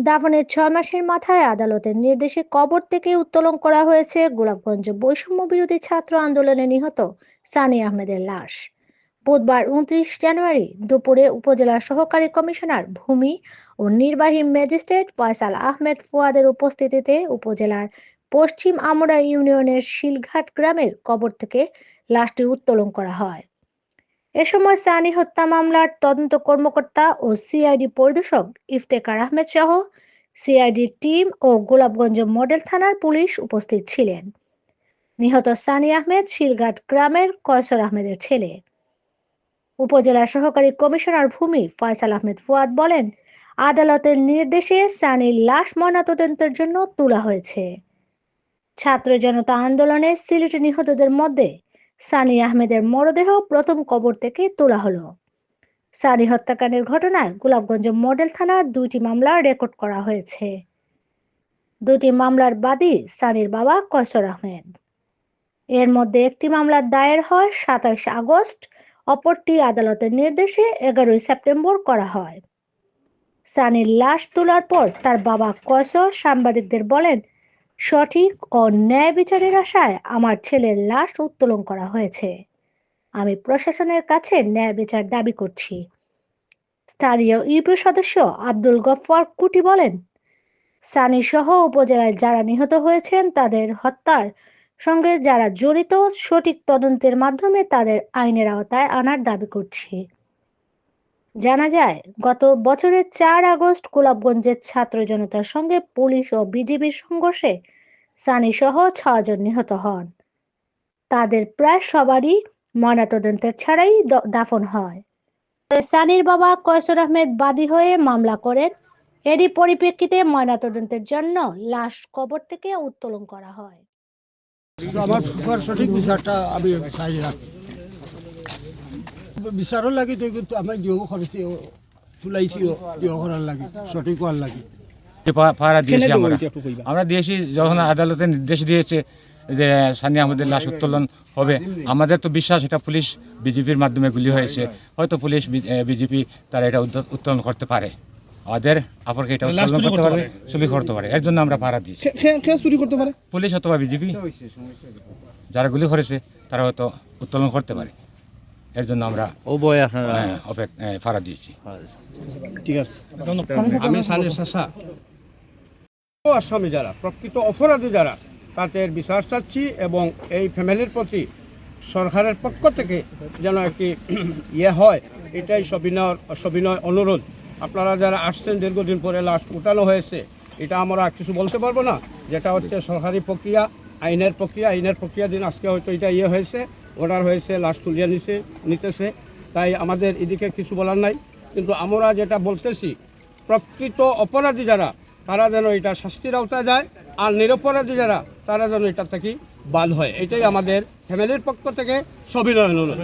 দাফনের ছয় মাসের মাথায় আদালতের নির্দেশে কবর থেকে উত্তোলন করা হয়েছে গোলাপগঞ্জ বৈষম্য বিরোধী ছাত্র আন্দোলনে নিহত সানি আহমেদের লাশ। বুধবার উনত্রিশ জানুয়ারি দুপুরে উপজেলা সহকারী কমিশনার ভূমি ও নির্বাহী ম্যাজিস্ট্রেট ফয়সাল আহমেদ ফুয়াদের উপস্থিতিতে উপজেলার পশ্চিম আমরা ইউনিয়নের শিলঘাট গ্রামের কবর থেকে লাশটি উত্তোলন করা হয়। এ সময় সানি হত্যা মামলার তদন্ত কর্মকর্তা ও সিআইডি পরিদর্শক ইফতেকার আহমেদ সহ সিআইডি টিম ও গোলাপগঞ্জ মডেল থানার পুলিশ উপস্থিত ছিলেন। নিহত সানি আহমেদ শিলঘাট গ্রামের কয়সর আহমেদের ছেলে। উপজেলা সহকারী কমিশনার ভূমি ফয়সাল আহমেদ ফুয়াদ বলেন, আদালতের নির্দেশে সানির লাশ ময়নাতদন্তের জন্য তোলা হয়েছে। ছাত্র জনতা আন্দোলনে সিলেটে নিহতদের মধ্যে সানি আহমেদের মরদেহ প্রথম কবর থেকে তোলা হলো। সানি হত্যাকাণ্ডের ঘটনায় গোলাপগঞ্জ মডেল থানার দুইটি মামলা রেকর্ড করা হয়েছে। দুটি মামলার বাদী সানির বাবা কয়সর আহমেদ। এর মধ্যে একটি মামলার দায়ের হয় সাতাইশ আগস্ট, অপরটি আদালতের নির্দেশে এগারোই সেপ্টেম্বর করা হয়। সানির লাশ তোলার পর তার বাবা কয়সর সাংবাদিকদের বলেন সঠিক ও ন্যায় বিচারের আশায় আমার ছেলের লাশ উত্তোলন করা হয়েছে। আমি প্রশাসনের কাছে ন্যায় বিচার দাবি করছি। স্থানীয় ইউপি সদস্য আব্দুল গফফার কুটি বলেন সানি সহ উপজেলায় যারা নিহত হয়েছেন তাদের হত্যার সঙ্গে যারা জড়িত সঠিক তদন্তের মাধ্যমে তাদের আইনের আওতায় আনার দাবি করছি। জানা যায়, গত বছরের চার আগস্ট গোলাপগঞ্জের ছাত্র জনতার সঙ্গে পুলিশ ও বিজিবির সংঘর্ষে সানি সহ ছজন নিহত হন। তাদের প্রায় সবারই ময়নাতদন্তের ছাড়াই দাফন হয়। সানির বাবা কয়সর আহমেদ বাদী হয়ে মামলা করেন। এরই পরিপ্রেক্ষিতে ময়নাতদন্তের জন্য লাশ কবর থেকে উত্তোলন করা হয়। আমার সঠিক বিচারটা আমি চাই রাখি বিচারও লাগি তো কিন্তু আমি দিও খরচি তুলাইছিও দিও করার লাগি সঠিক লাগি। পাহারা দিয়েছি আমরা? আমরা দিয়েছি যখন আদালতে নির্দেশ দিয়েছে যে সানি আহমেদের লাশ উত্তোলন হবে আমাদের তো বিশ্বাস এটা পুলিশ বিজেপির মাধ্যমে গুলি হয়েছে। হয়তো পুলিশ বিজেপি তারা এটা উত্তোলন করতে পারে। আমাদের আপরকে এটা উত্তোলন করতে পারবে চুরি করতে পারে। এর জন্য আমরা পাহারা দিয়েছি। চুরি করতে পারে? পুলিশ অথবা বিজেপি যারা গুলি করেছে তারা হয়তো উত্তোলন করতে পারে। এর জন্য আমরা ও বয় আপনারা। আহ, অপেক- দিয়েছি। ঠিক আছে। আমি সানি শাসা আসামি যারা প্রকৃত অপরাধী যারা তাদের বিচার চাচ্ছি এবং এই ফ্যামিলির প্রতি সরকারের পক্ষ থেকে যেন একটি ইয়ে হয় এটাই সবিনয় সবিনয় অনুরোধ। আপনারা যারা আসছেন দীর্ঘদিন পরে লাশ উঠানো হয়েছে এটা আমরা কিছু বলতে পারব না। যেটা হচ্ছে সরকারি প্রক্রিয়া আইনের প্রক্রিয়া আইনের প্রক্রিয়া দিন আজকে হয়তো এটা ইয়ে হয়েছে। অর্ডার হয়েছে লাশ তুলিয়ে নিছে, নিতেছে। তাই আমাদের এদিকে কিছু বলার নাই। কিন্তু আমরা যেটা বলতেছি, প্রকৃত অপরাধী যারা, তারা যেন এটা শাস্তির আওতায় যায় আর নিরপরাধী যারা, তারা যেন এটা থেকে বাদ হয়। এটাই আমাদের ফ্যামিলির পক্ষ থেকে সবিনয় অনুরোধ।